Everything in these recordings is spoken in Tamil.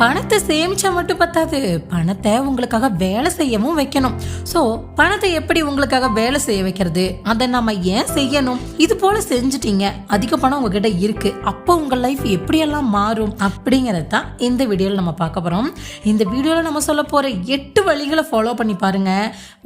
பணத்தை சேமிச்சா மட்டும் பத்தாது. பணத்தை உங்களுக்காக வேலை செய்யவும் வைக்கணும். ஸோ பணத்தை எப்படி உங்களுக்காக வேலை செய்ய வைக்கிறது? அதை நம்ம ஏன் செய்யணும்? இது போல செஞ்சுட்டீங்க. அதிக பணம் உங்ககிட்ட இருக்கு. அப்போ உங்க லைஃப் எப்படியெல்லாம் மாறும்? அப்படிங்கறது தான் இந்த வீடியோவில் நம்ம பார்க்க போறோம். இந்த வீடியோவில் நம்ம சொல்ல போற எட்டு வழிகளை ஃபாலோ பண்ணி பாருங்க.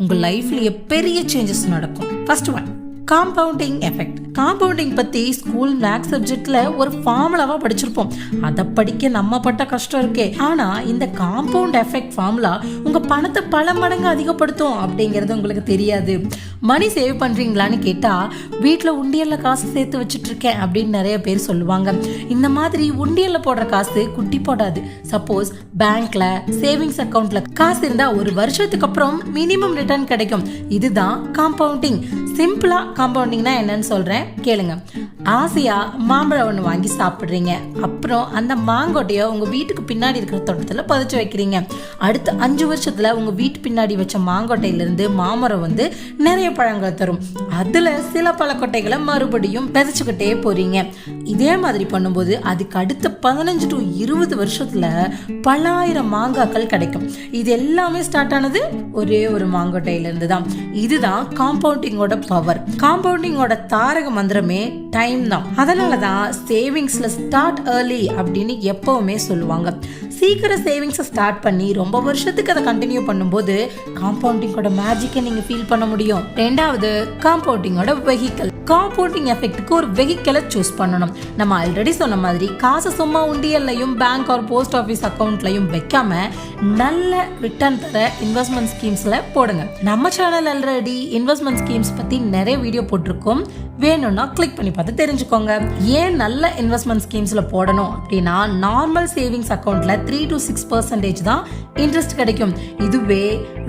உங்க லைஃப்லயே பெரிய சேஞ்சஸ் நடக்கும்? First one compounding effect compounding பத்தி ஸ்கூல் மேக்ஸ் சப்ஜெக்ட்ல ஒரு ஃபார்முலாவா படிச்சிருப்போம். அதை படிக்க நம்ம பட்ட கஷ்டம் இருக்கே. ஆனா இந்த காம்பவுண்ட் எஃபெக்ட் ஃபார்முலா உங்க பணத்தை பல மடங்கு அதிகப்படுத்தும் அப்படிங்கிறது உங்களுக்கு தெரியாது. மணி சேவ் பண்றீங்களான்னு கேட்டா வீட்டில் உண்டியல்ல காசு சேர்த்து வச்சுட்டு இருக்கேன் அப்படின்னு நிறைய பேர் சொல்லுவாங்க. இந்த மாதிரி உண்டியல்ல போடுற காசு குட்டி போடாது. சப்போஸ் பேங்க்ல சேவிங்ஸ் அக்கௌண்ட்டில் காசு இருந்தா ஒரு வருஷத்துக்கு அப்புறம் மினிமம் ரிட்டர்ன் கிடைக்கும். இதுதான் காம்பவுண்டிங் சிம்பிளா காம்பவுண்டிங்னா என்னன்னு சொல்றேன். கேளுங்க. ஆசையா மாம்பழம் ஒன்று வாங்கி சாப்பிட்றீங்க. அப்புறம் அந்த மாங்கொட்டையை உங்க வீட்டுக்கு பின்னாடி இருக்கிற தோட்டத்தில் பதிச்சு வைக்கிறீங்க. அடுத்த அஞ்சு வருஷத்துல உங்க வீட்டு பின்னாடி வச்ச மாங்கொட்டையிலிருந்து மாமரம் வந்து நிறைய பழங்களை தரும். அதுல சில பழக்கொட்டைகளை மறுபடியும் விதைச்சுக்கிட்டே போறீங்க. இதே மாதிரி பண்ணும்போது அதுக்கு அடுத்த பதினஞ்சு டு இருபது வருஷத்துல பல்லாயிரம் மாங்காக்கள் கிடைக்கும். இது எல்லாமே ஸ்டார்ட் ஆனது ஒரே ஒரு மாங்கொட்டையிலேருந்து தான் இதுதான் காம்பவுண்டிங்கோட பவர் காம்பவுண்டிங்கோட தாரக மந்திரமே டைம் தான். அதனால தான் சேவிங்ஸ்ல ஸ்டார்ட் ஏர்லி அப்படின்னு எப்பவுமே சொல்லுவாங்க. சீக்கிரம் சேவிங்ஸை ஸ்டார்ட் பண்ணி ரொம்ப வருஷத்துக்கு அதை கண்டினியூ பண்ணும்போது காம்பவுண்டிங்கோட மேஜிக்கை நீங்கள் ஃபீல் பண்ண முடியும். ரெண்டாவது காம்பவுண்டிங்கோட வெஹிக்கல் காம்பவுண்டிங் எஃபெக்ட்டுக்கு ஒரு வெஹிக்கலை சூஸ் பண்ணணும். நம்ம ஆல்ரெடி சொன்ன மாதிரி காசு சும்மா உண்டியல்லையும் பேங்க் ஆர் போஸ்ட் ஆஃபீஸ் அக்கௌண்ட்லையும் வைக்காம நல்ல ரிட்டர்ன் தர இன்வெஸ்ட்மெண்ட் ஸ்கீம்ஸில் போடுங்க. நம்ம சேனல் ஆல்ரெடி இன்வெஸ்ட்மெண்ட் ஸ்கீம்ஸ் பற்றி நிறைய வீடியோ போட்டிருக்கோம். வேணும்னா கிளிக் பண்ணி பார்த்து தெரிஞ்சுக்கோங்க. ஏன் நல்ல இன்வெஸ்ட்மெண்ட் ஸ்கீம்ஸில் போடணும் அப்படின்னா நார்மல் சேவிங்ஸ் அக்கௌண்ட்டில் த்ரீ டு சிக்ஸ் பர்சன்டேஜ் தான் இன்ட்ரெஸ்ட் கிடைக்கும். இதுவே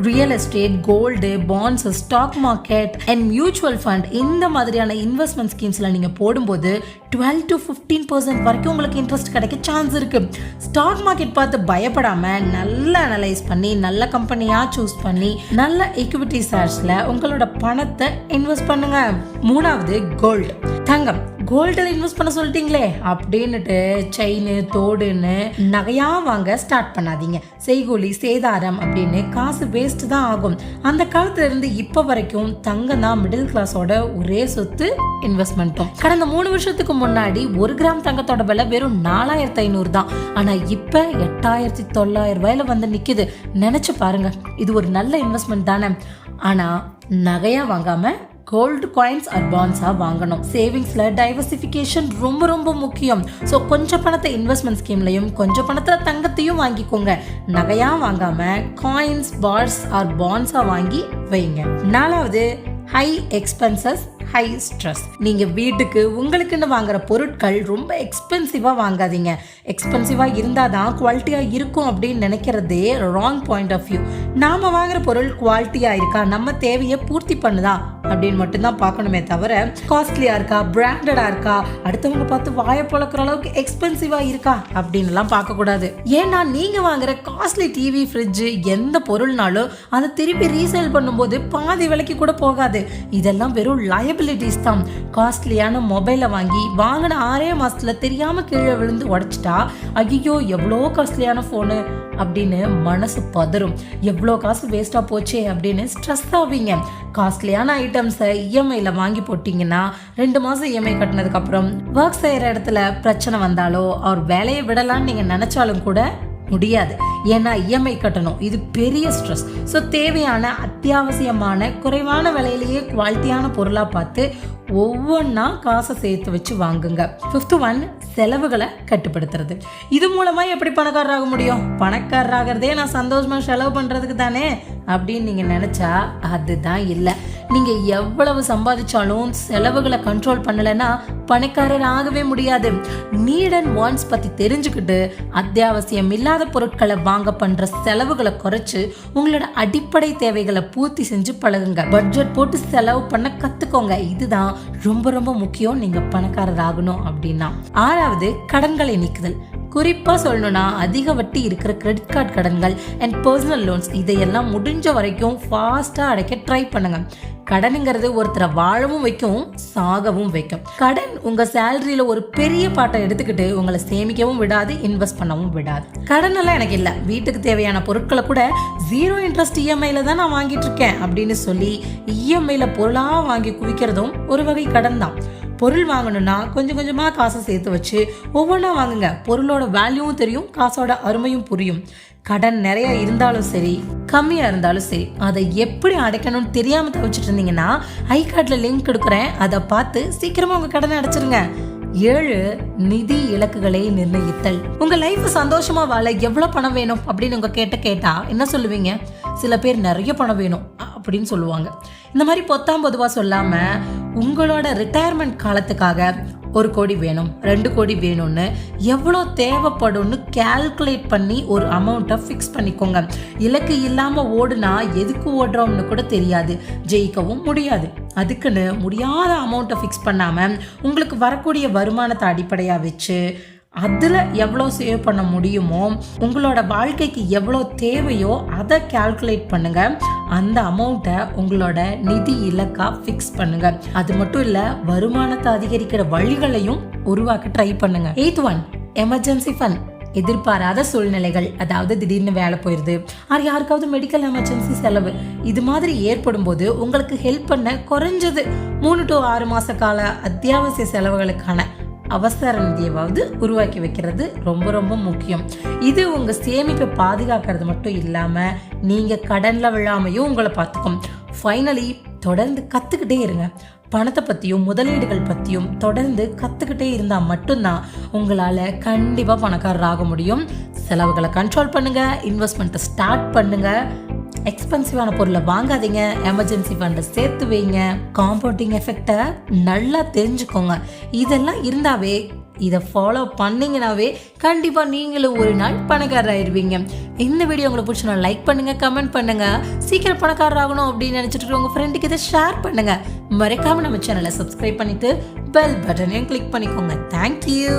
real estate gold bonds stock market and mutual fund இந்த மாதிரியான இன்வெஸ்ட்மெண்ட் ஸ்கீம்ஸில் நீங்கள் போடும்போது டுவெல் டு ஃபிஃப்டீன் பர்சன்ட் வரைக்கும் உங்களுக்கு இன்ட்ரெஸ்ட் கிடைக்க சான்ஸ் இருக்குது ஸ்டாக் மார்க்கெட் பார்த்து பயப்படாமல் நல்லா அனலைஸ் பண்ணி நல்ல கம்பெனியாக சூஸ் பண்ணி நல்ல equity ஷேர்ஸில் உங்களோட பணத்தை இன்வெஸ்ட் பண்ணுங்கள் மூணாவது கோல்டு தங்கம். கோல்டில் இன்வெஸ்ட் பண்ண சொல்லிட்டீங்களே? அப்படின்னுட்டு செயின் தோடுன்னு நகையா வாங்க ஸ்டார்ட் பண்ணாதீங்க. செய்கூலி சேதாரம் அப்படின்னு காசு வேஸ்ட் தான் ஆகும். அந்த காலத்துல இருந்து இப்போ வரைக்கும் தங்கம் தான் மிடில் கிளாஸோட ஒரே சொத்து இன்வெஸ்ட்மெண்ட்டும் கடந்த மூணு வருஷத்துக்கு முன்னாடி ஒரு கிராம் தங்கத்தோட விலை வெறும் நாலாயிரத்தி ஐநூறு தான். ஆனா இப்ப எட்டாயிரத்தி தொள்ளாயிரம் ரூபாயில வந்து நிக்குது. நினைச்சு பாருங்க இது ஒரு நல்ல இன்வெஸ்ட்மெண்ட் தானே. ஆனா நகையா வாங்காம கோல்டு காயின்ஸ் ஆர் பாண்ட்ஸாக வாங்கணும். சேவிங்ஸில் டைவர்சிஃபிகேஷன் ரொம்ப ரொம்ப முக்கியம். ஸோ கொஞ்சம் பணத்தை இன்வெஸ்ட்மெண்ட் ஸ்கீம்லையும் கொஞ்சம் பணத்தில் தங்கத்தையும் வாங்கிக்கோங்க. நகையாக வாங்காமல் காயின்ஸ் பார்ஸ் ஆர் பாண்ட்ஸாக வாங்கி வைங்க. நாலாவது ஹை எக்ஸ்பென்சஸ் ஹை ஸ்ட்ரெஸ் நீங்கள் வீட்டுக்கு உங்களுக்குன்னு வாங்குற பொருட்கள் ரொம்ப எக்ஸ்பென்சிவாக வாங்காதீங்க. எக்ஸ்பென்சிவாக இருந்தால் தான் குவாலிட்டியாக இருக்கும் அப்படின்னு நினைக்கிறதே ராங் பாயிண்ட் ஆஃப் வியூ நாம் வாங்குற பொருள் குவாலிட்டியாக இருக்கா? நம்ம தேவையை பூர்த்தி பண்ணுதா? அப்படின்னு மட்டும்தான் பார்க்கணுமே தவிர காஸ்ட்லியாக இருக்கா? பிராண்டடாக இருக்கா? அடுத்தவங்க பார்த்து வாயை பழக்கிற அளவுக்கு எக்ஸ்பென்சிவாக இருக்கா? அப்படின்லாம் பார்க்கக்கூடாது. ஏன்னா நீங்கள் வாங்குற காஸ்ட்லி டிவி ஃப்ரிட்ஜு எந்த பொருள்னாலும் அதை திருப்பி ரீசேல் பண்ணும்போது பாதி விலைக்கு கூட போகாது. இதெல்லாம் வெறும் லயபிலிட்டிஸ் தான். காஸ்ட்லியான மொபைலை வாங்கி வாங்கின ஆறே மாதத்தில் தெரியாமல் கீழே விழுந்து உடச்சிட்டா ஐயோ எவ்வளோ காஸ்ட்லியான ஃபோனு அப்படின்னு மனசு பதறும். எவ்வளோ காசு வேஸ்ட்டாக போச்சே அப்படின்னு ஸ்ட்ரெஸ் ஆவீங்க. காஸ்ட்லியான ஐட்டம்ஸை இஎம்ஐயில் வாங்கி போட்டிங்கன்னா ரெண்டு மாதம் இஎம்ஐ கட்டினதுக்கப்புறம் ஒர்க் செய்கிற இடத்துல பிரச்சனை வந்தாலோ அவர் வேலையை விடலான்னு நீங்கள் நினச்சாலும் கூட முடியாது. ஏன்னா இஎம்ஐ கட்டணும். இது பெரிய ஸ்ட்ரெஸ். ஸோ தேவையான அத்தியாவசியமான குறைவான விலையிலேயே குவாலிட்டியான பொருளாக பார்த்து ஒவ்வொன்றா காசை சேர்த்து வச்சு வாங்குங்க. ஃபிஃப்த் ஒன் செலவுகளை கட்டுப்படுத்துறது. இது மூலமாக எப்படி பணக்காரராக முடியும்? பணக்காரராகிறதே நான் சந்தோஷமாக செலவு பண்ணுறதுக்கு தானே? அப்படின்னு நீங்கள் நினச்சா அதுதான் இல்லை. நீங்கள் எவ்வளவு சம்பாதிச்சாலும் செலவுகளை கண்ட்ரோல் பண்ணலைன்னா பணக்காரர் ஆகவே முடியாது. நீட் அண்ட் வாண்ட்ஸ் பற்றி தெரிஞ்சுக்கிட்டு அத்தியாவசியம் இல்லாத பொருட்களை வாங்க பண்ணுற செலவுகளை குறைச்சி உங்களோட அடிப்படை தேவைகளை பூர்த்தி செஞ்சு பழகுங்க. பட்ஜெட் போட்டு செலவு பண்ண கற்றுக்கோங்க இதுதான் ரொம்ப ரொம்ப முக்கியம். நீங்கள் பணக்காரர் ஆகணும் அப்படின்னா. ஆறாவது கடன்களை நீக்குதல். குறிப்பாக சொல்லணும்னா அதிக வட்டி இருக்கிற கிரெடிட் கார்டு கடன்கள் அண்ட் பர்சனல் லோன்ஸ் இதையெல்லாம் முடிஞ்ச வரைக்கும் ஃபாஸ்ட்டாக அடைக்க ட்ரை பண்ணுங்கள் கடனுங்கிறது ஒருத்தரை வாழவும் வைக்கும் சாகவும் வைக்கும். கடன் உங்க சேலரியில ஒரு பெரிய பாட்டை எடுத்துக்கிட்டு உங்களை சேமிக்கவும் விடாது இன்வெஸ்ட் பண்ணவும் விடாது. கடன் எல்லாம் எனக்கு இல்லை. வீட்டுக்கு தேவையான பொருட்களை கூட ஜீரோ இன்ட்ரெஸ்ட் இஎம்ஐல தான் நான் வாங்கிட்டு இருக்கேன் அப்படின்னு சொல்லி இஎம்ஐல பொருளாக வாங்கி குவிக்கிறதும் ஒரு வகை கடன் தான் பொருள் வாங்கணும்னா கொஞ்சம் கொஞ்சமாக காசை சேர்த்து வச்சு ஒவ்வொன்றா வாங்குங்க. பொருளோட வேல்யூவும் தெரியும் காசோட அருமையும் புரியும். கடன் நிறைய இருந்தாலும் சரி கம்மியாக இருந்தாலும் சரி அதை எப்படி அடைக்கணும்னு தெரியாமல் தவிச்சிட்டு இருந்தீங்கன்னா ஐ கார்டில் லிங்க் கொடுக்குறேன். அதை பார்த்து சீக்கிரமாக உங்கள் கடனை அடைச்சிருங்க. ஏழு நிதி இலக்குகளை நிர்ணயித்தல். உங்க லைஃப் சந்தோஷமா வாழ எவ்வளவு பணம் வேணும் அப்படின்னு உங்க கேட்ட கேட்டா என்ன சொல்லுவீங்க? சில பேர் நிறைய பணம் வேணும் அப்படின்னு சொல்லுவாங்க. இந்த மாதிரி பொத்தாம் பொதுவா சொல்லாம உங்களோட ரிட்டையர்மெண்ட் காலத்துக்காக ஒரு கோடி வேணும் ரெண்டு கோடி வேணும்னு எவ்வளோ தேவைப்படும்னு கேல்குலேட் பண்ணி ஒரு அமௌண்ட்டை ஃபிக்ஸ் பண்ணிக்கோங்க. இலக்கு இல்லாமல் ஓடுனா எதுக்கு ஓடுறோம்னு கூட தெரியாது. ஜெயிக்கவும் முடியாது. அதுக்குன்னு முடியாத அமௌண்ட்டை ஃபிக்ஸ் பண்ணாமல் உங்களுக்கு வரக்கூடிய வருமானத்தை அடிப்படையாக வச்சு அதில் எவ்வளோ சேவ் பண்ண முடியுமோ உங்களோட வாழ்க்கைக்கு எவ்வளோ தேவையோ அதை கால்குலேட் பண்ணுங்கள் அந்த அமௌண்ட்டை உங்களோட நிதி இலக்கா ஃபிக்ஸ் பண்ணுங்கள் அது மட்டும் இல்லை வருமானத்தை அதிகரிக்கிற வழிகளையும் உருவாக்க ட்ரை பண்ணுங்கள் எயித் ஒன் எமர்ஜென்சி ஃபண்ட் எதிர்பாராத சூழ்நிலைகள் அதாவது திடீர்னு வேலை போயிடுது ஆர் யாருக்காவது மெடிக்கல் எமர்ஜென்சி செலவு. இது மாதிரி ஏற்படும் போது உங்களுக்கு ஹெல்ப் பண்ண குறைஞ்சது மூணு டு ஆறு மாத கால அத்தியாவசிய செலவுகளுக்கான அவசர நிதியவாவது உருவாக்கி வைக்கிறது ரொம்ப ரொம்ப முக்கியம். இது உங்கள் சேமிப்பை பாதுகாக்கிறது மட்டும் இல்லாமல் நீங்கள் கடனில் விழாமையும் உங்களை பார்த்துக்கும் ஃபைனலி தொடர்ந்து கற்றுக்கிட்டே இருங்க. பணத்தை பற்றியும் முதலீடுகள் பற்றியும் தொடர்ந்து கற்றுக்கிட்டே இருந்தால் மட்டும்தான் உங்களால் கண்டிப்பாக பணக்காரர் ஆக முடியும். செலவுகளை கண்ட்ரோல் பண்ணுங்கள் இன்வெஸ்ட்மெண்ட்டை ஸ்டார்ட் பண்ணுங்கள் எக்ஸ்பென்சிவான பொருளை வாங்காதீங்க. எமர்ஜென்சி ஃபண்டை சேர்த்து வைங்க. காம்பவுண்டிங் எஃபெக்டை நல்லா தெரிஞ்சுக்கோங்க. இதெல்லாம் இருந்தாவே இதை ஃபாலோ பண்ணீங்கனாவே கண்டிப்பாக நீங்களும் ஒரு நாள் பணக்காரர் ஆயிடுவீங்க இந்த வீடியோ உங்களுக்கு பிடிச்சனா லைக் பண்ணுங்கள் கமெண்ட் பண்ணுங்கள் சீக்கிரம் பணக்காரர் ஆகணும் அப்படின்னு நினச்சிட்டு இருக்க உங்கள் ஃப்ரெண்டுக்கு இதை ஷேர் பண்ணுங்கள் மறக்காமல் நம்ம சேனலை சப்ஸ்கிரைப் பண்ணிவிட்டு பெல் பட்டனையும் கிளிக் பண்ணிக்கோங்க. தேங்க்யூ